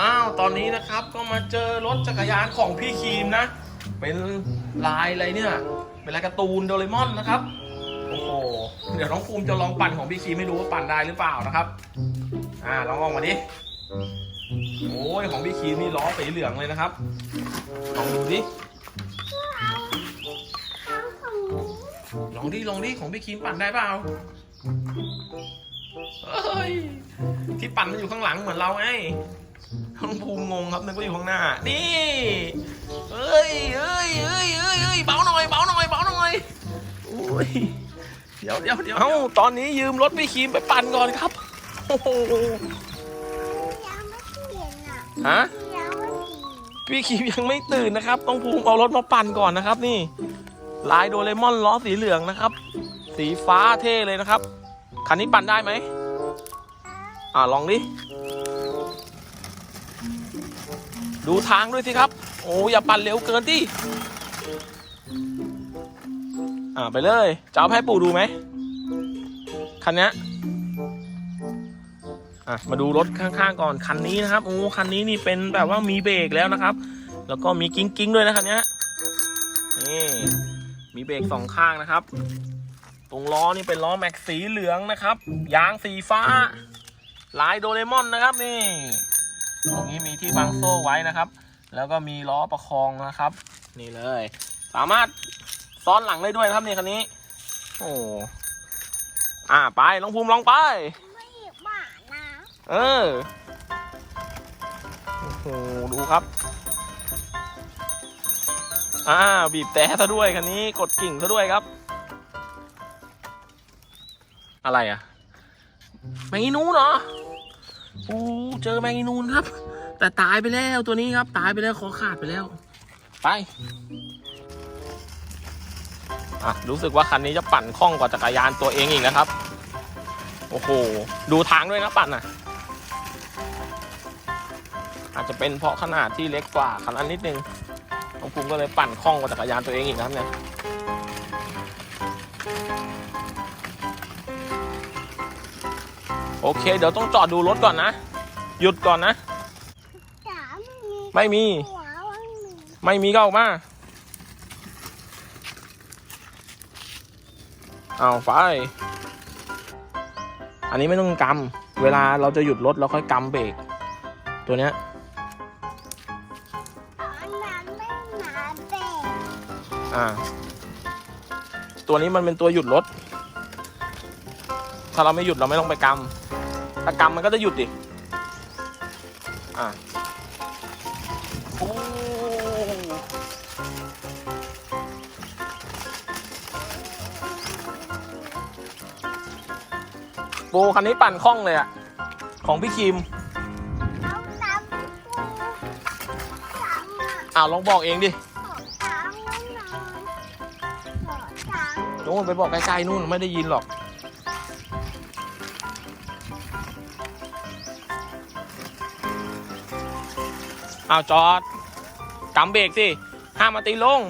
อ้าว ตอนนี้นะครับก็มาเจอรถจักรยานของพี่ครีมนะ เป็นลายอะไรเนี่ย เป็นลายการ์ตูนโดเรมอนนะครับ โอ้โห เดี๋ยวน้องภูมิจะลองปั่นของพี่ครีมไม่รู้ว่าปั่นได้หรือเปล่านะครับ อ่า ลองออกมาดิ โอ้ย ของพี่ครีมนี่ล้อสีเหลืองเลยนะครับ ลองดูดิ ลองดิ ลองดิ ของพี่ครีมปั่นได้เปล่าเฮ้ย ที่ปั่นมันอยู่ข้างหลังเหมือนเราไง น้องภูมิงงครับนึกว่าอยู่ข้างหน้า นี่เอ้ยเอ้ยเอ้ยเอ้ยเอ้ยเบาหน่อยเบาหน่อยเบาหน่อยโอ้ยเดี๋ยวเดี๋ยวเดี๋ยวเอ้าตอนนี้ยืมรถพี่ครีมไปปั่นก่อนครับโอ้โหยังไม่เปลี่ยนอะฮะยังไม่เปลี่ยนพี่ครีมยังไม่ตื่นนะครับ ต้องภูมิเอารถมาปั่นก่อนนะครับ นี่ ลายโดเรมอนล้อสีเหลืองนะครับ สีฟ้าเท่เลยนะครับคันนี้ปั่นได้ไหมอ่าลองดิ ดูทางด้วยสิครับ โอ้อย่าปั่นเร็วเกินที่อ่าไปเลยจะเอาให้ปู่ดูไหมคันนี้อะมาดูรถข้างๆก่อนคันนี้นะครับโอ้คันนี้นี่เป็นแบบว่ามีเบรกแล้วนะครับ แล้วก็มีกิ้งกิ้งด้วยนะคันนี้นี่มีเบรกสองข้างนะครับ ตรงล้อนี่เป็นล้อแม็กสีเหลืองนะครับ ยางสีฟ้า ลายโดเรมอนนะครับนี่ ตรงนี้มีที่บังโซ่ไว้นะครับ แล้วก็มีล้อประคองนะครับ นี่เลย สามารถซ้อนหลังได้ด้วยนะครับนี่คันนี้ โอ้อ่าไปลองภูมิลองไป ไม่หวานนะเออโอ้โหดูครับ อ่าบีบแต่ซะด้วยคันนี้กดกิ่งซะด้วยครับ อะไรอะแมงอีนูนเหรอ โอ้เจอแมงอีนูนครับ แต่ตายไปแล้วตัวนี้ครับ ตายไปแล้วคอขาดไปแล้ว ไปอะรู้สึกว่าคันนี้จะปั่นคล่องกว่าจักรยานตัวเองอีกนะครับ โอ้โห ดูทางด้วยนะปั่นอะ อาจจะเป็นเพราะขนาดที่เล็กกว่าคันนั้นนิดนึงน้องภูมิก็เลยปั่นคล่องกว่าจักรยานตัวเองอีกนะครับเนี่ย โอเค เดี๋ยวต้องจอดดูรถก่อนนะ หยุดก่อนนะ จ๋าไม่มีไม่มี หัวไม่มีไม่มีก็ออกมา เอาไฟอันนี้ไม่ต้องกำ เวลาเราจะหยุดรถเราค่อยกำเบรก ตัวเนี้ย ตอนนั้นไม่หมาเด็กอ่า ตัวนี้มันเป็นตัวหยุดรถถ้าเราไม่หยุดเราไม่ต้องไปกำถ้ากำมันก็จะหยุดดิอ่าโอ้โบคันนี้ปั่นคล่องเลยอะของพี่คิมเอาน้ำปูจ๋ามาอ้าวลองบอกเองดิขอตังค์หน่อยขอตังค์นู่นไปบอกใกล้ๆนู่นไม่ได้ยินหรอก เอาจอดกำเบรกสิ ห้ามมาตีลง